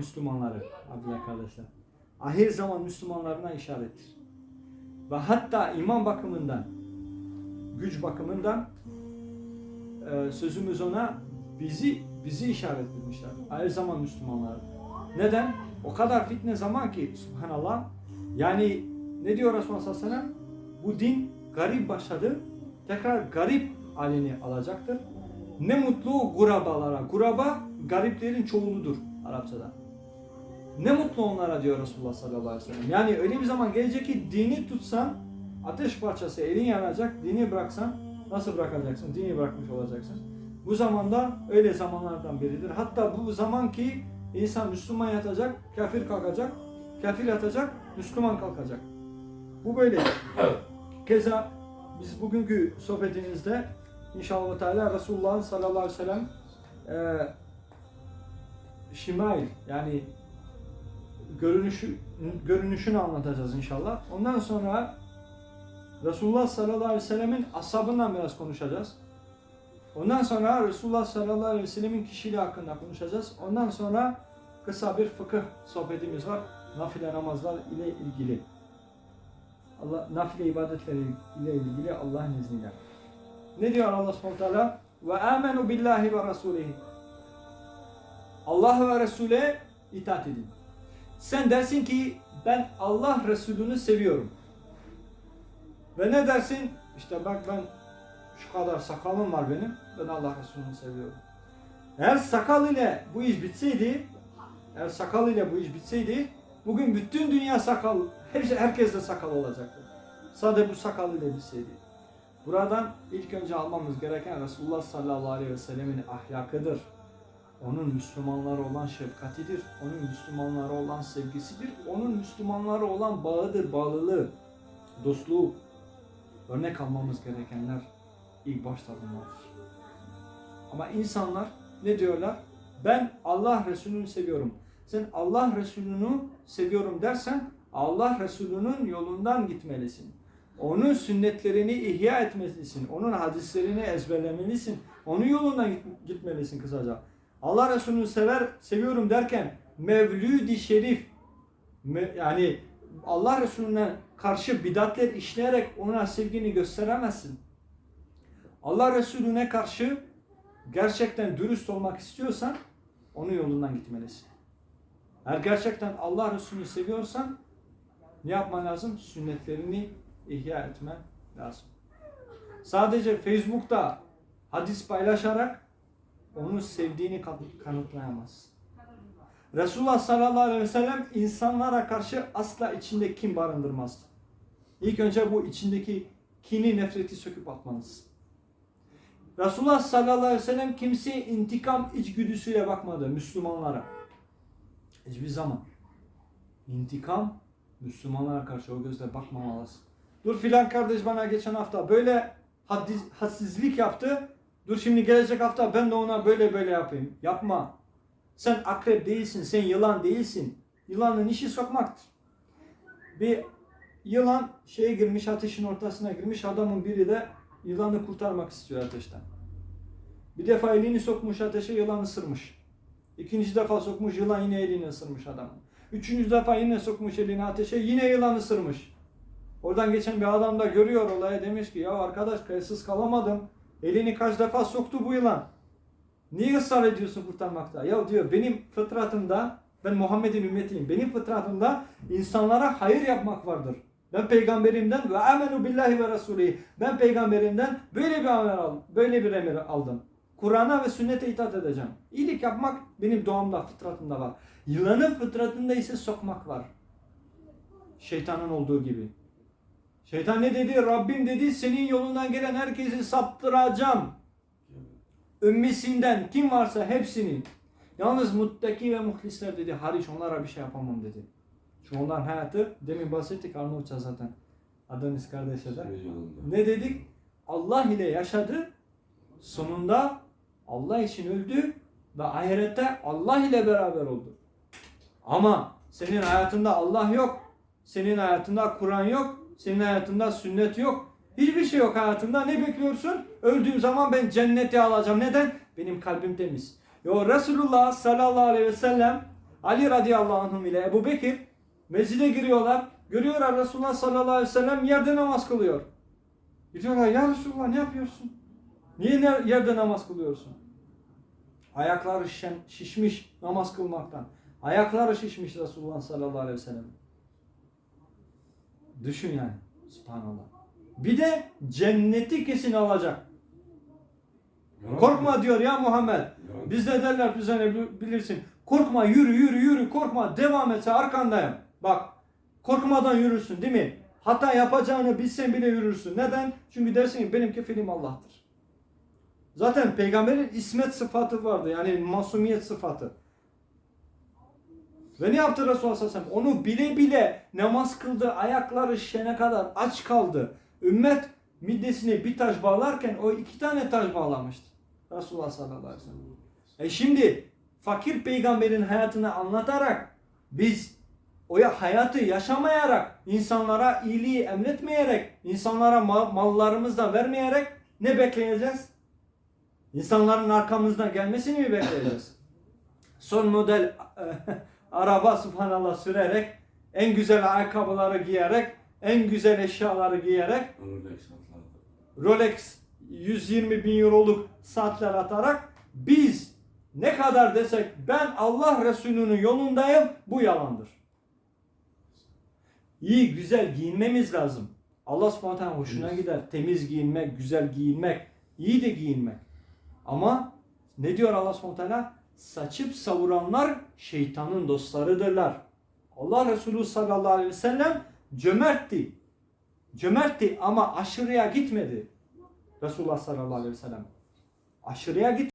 Müslümanları abiler kardeşler. Ahir zaman Müslümanlarına işarettir. Ve hatta iman bakımından, güç bakımından e, sözümüz ona bizi bizi işaret etmişler. Ahir zaman Müslümanları. Neden? O kadar fitne zaman ki subhanallah. Yani ne diyor Resulullah sallallahu aleyhi ve sellem? Bu din garip başladı. Tekrar garip halini alacaktır. Ne mutlu gurabalara. Guraba gariplerin çoğuludur Arapçada. Ne mutlu onlara diyor Resulullah sallallahu aleyhi ve sellem. Yani öyle bir zaman gelecek ki dini tutsan ateş parçası elin yanacak. Dini bıraksan nasıl bırakacaksın? Dini bırakmış olacaksın. Bu zamanda öyle zamanlardan biridir. Hatta bu zaman ki insan Müslüman yatacak, kafir kalkacak. Kafir yatacak, Müslüman kalkacak. Bu böyle. Keza biz bugünkü sohbetimizde inşallah Teala Resulullah sallallahu aleyhi ve sellem e, şimail yani görünüşü görünüşünü anlatacağız inşallah. Ondan sonra Resulullah sallallahu aleyhi ve sellemin ashabından biraz konuşacağız. Ondan sonra Resulullah sallallahu aleyhi ve sellemin kişiliği hakkında konuşacağız. Ondan sonra kısa bir fıkıh sohbetimiz var. Nafile namazlar ile ilgili. Allah nafile ibadetleri ile ilgili Allah'ın izniyle. Ne diyor Allah Subhanahu? Ve amenu billahi ve rasulihi. Allah ve Resul'e itaat edin. Sen dersin ki ben Allah Resulü'nü seviyorum. Ve ne dersin? İşte bak ben şu kadar sakalım var benim. Ben Allah Resulü'nü seviyorum. Eğer sakal ile bu iş bitseydi, eğer sakal ile bu iş bitseydi, bugün bütün dünya sakal, hepsi herkes de sakal olacaktı. Sadece bu sakal ile bitseydi. Buradan ilk önce almamız gereken Resulullah sallallahu aleyhi ve sellemin ahlakıdır. Onun Müslümanlara olan şefkatidir. Onun Müslümanlara olan sevgisidir. Onun Müslümanlara olan bağıdır, bağlılığı, dostluğu. Örnek almamız gerekenler ilk başta bunlardır. Ama insanlar ne diyorlar? Ben Allah Resulü'nü seviyorum. Sen Allah Resulü'nü seviyorum dersen Allah Resulü'nün yolundan gitmelisin. Onun sünnetlerini ihya etmelisin. Onun hadislerini ezberlemelisin. Onun yolundan git- gitmelisin kısaca. Allah Resulü'nü sever, seviyorum derken Mevlüd-i Şerif me- yani Allah Resulüne karşı bidatler işleyerek ona sevgini gösteremezsin. Allah Resulüne karşı gerçekten dürüst olmak istiyorsan onun yolundan gitmelisin. Eğer gerçekten Allah Resulü'nü seviyorsan ne yapman lazım? Sünnetlerini ihya etmen lazım. Sadece Facebook'ta hadis paylaşarak onu sevdiğini kan- kanıtlayamaz. Resulullah sallallahu aleyhi ve sellem insanlara karşı asla içinde kin barındırmazdı. İlk önce bu içindeki kini, nefreti söküp atmanız. Resulullah sallallahu aleyhi ve sellem kimseye intikam içgüdüsüyle bakmadı Müslümanlara. Hiçbir zaman. İntikam Müslümanlara karşı o gözle bakmamalısın. Dur filan kardeş bana geçen hafta böyle hadis, hadsizlik yaptı. Dur şimdi gelecek hafta ben de ona böyle böyle yapayım. Yapma. Sen akrep değilsin, sen yılan değilsin. Yılanın işi sokmaktır. Bir yılan şeye girmiş, ateşin ortasına girmiş. Adamın biri de yılanı kurtarmak istiyor ateşten. Bir defa elini sokmuş ateşe, yılan ısırmış. İkinci defa sokmuş, yılan yine elini ısırmış adamın. Üçüncü defa yine sokmuş elini ateşe, yine yılan ısırmış. Oradan geçen bir adam da görüyor olayı demiş ki ya arkadaş kayıtsız kalamadım. Elini kaç defa soktu bu yılan. Niye ısrar ediyorsun kurtarmakta? Ya diyor benim fıtratımda ben Muhammed'in ümmetiyim. Benim fıtratımda insanlara hayır yapmak vardır. Ben peygamberimden ve amenu billahi ve resulü. Ben peygamberimden böyle bir emir aldım. Böyle bir emir aldım. Kur'an'a ve sünnete itaat edeceğim. İyilik yapmak benim doğamda, fıtratımda var. Yılanın fıtratında ise sokmak var. Şeytanın olduğu gibi. Şeytan ne dedi? Rabbim dedi senin yolundan gelen herkesi saptıracağım. Ümmisinden kim varsa hepsini. Yalnız muttaki ve muhlisler dedi hariç onlara bir şey yapamam dedi. Çünkü onların hayatı demin bahsettik Arnavutça zaten. Adonis kardeşe de. Ne dedik? Allah ile yaşadı. Sonunda Allah için öldü ve ahirette Allah ile beraber oldu. Ama senin hayatında Allah yok. Senin hayatında Kur'an yok. Senin hayatında sünnet yok. Hiçbir şey yok hayatında. Ne bekliyorsun? Öldüğüm zaman ben cenneti alacağım. Neden? Benim kalbim temiz. Yo Resulullah sallallahu aleyhi ve sellem Ali radıyallahu anh ile Ebu Bekir mescide giriyorlar. Görüyorlar Resulullah sallallahu aleyhi ve sellem yerde namaz kılıyor. Gidiyorlar ya Resulullah ne yapıyorsun? Niye yerde namaz kılıyorsun? Ayakları şişen, şişmiş namaz kılmaktan. Ayakları şişmiş Resulullah sallallahu aleyhi ve sellem. Düşün yani. Subhanallah. Bir de cenneti kesin alacak. Korkma diyor ya Muhammed. Biz de derler bize ne bi- bilirsin. Korkma yürü yürü yürü korkma devam et sen arkandayım. Bak korkmadan yürürsün değil mi? Hata yapacağını bilsen bile yürürsün. Neden? Çünkü dersin ki benim kefilim Allah'tır. Zaten peygamberin ismet sıfatı vardı. Yani masumiyet sıfatı. Ve ne yaptı Resulullah sallallahu aleyhi ve sellem? Onu bile bile namaz kıldı. Ayakları şişene kadar aç kaldı. Ümmet middesine bir taş bağlarken o iki tane taş bağlamıştı. Resulullah sallallahu aleyhi ve sellem. E şimdi fakir peygamberin hayatını anlatarak biz o ya- hayatı yaşamayarak, insanlara iyiliği emretmeyerek, insanlara ma- mallarımızdan vermeyerek ne bekleyeceğiz? İnsanların arkamızdan gelmesini mi bekleyeceğiz? Son model araba subhanallah sürerek, en güzel ayakkabıları giyerek, en güzel eşyaları giyerek, Rolex 120 bin euroluk saatler atarak biz ne kadar desek ben Allah Resulü'nün yolundayım bu yalandır. İyi güzel giyinmemiz lazım. Allah subhanahu hoşuna gider. Temiz giyinmek, güzel giyinmek, iyi de giyinmek. Ama ne diyor Allah subhanahu? Saçıp savuranlar şeytanın dostlarıdırlar. Allah Resulü sallallahu aleyhi ve sellem cömertti. Cömertti ama aşırıya gitmedi. Resulullah sallallahu aleyhi ve sellem. Aşırıya git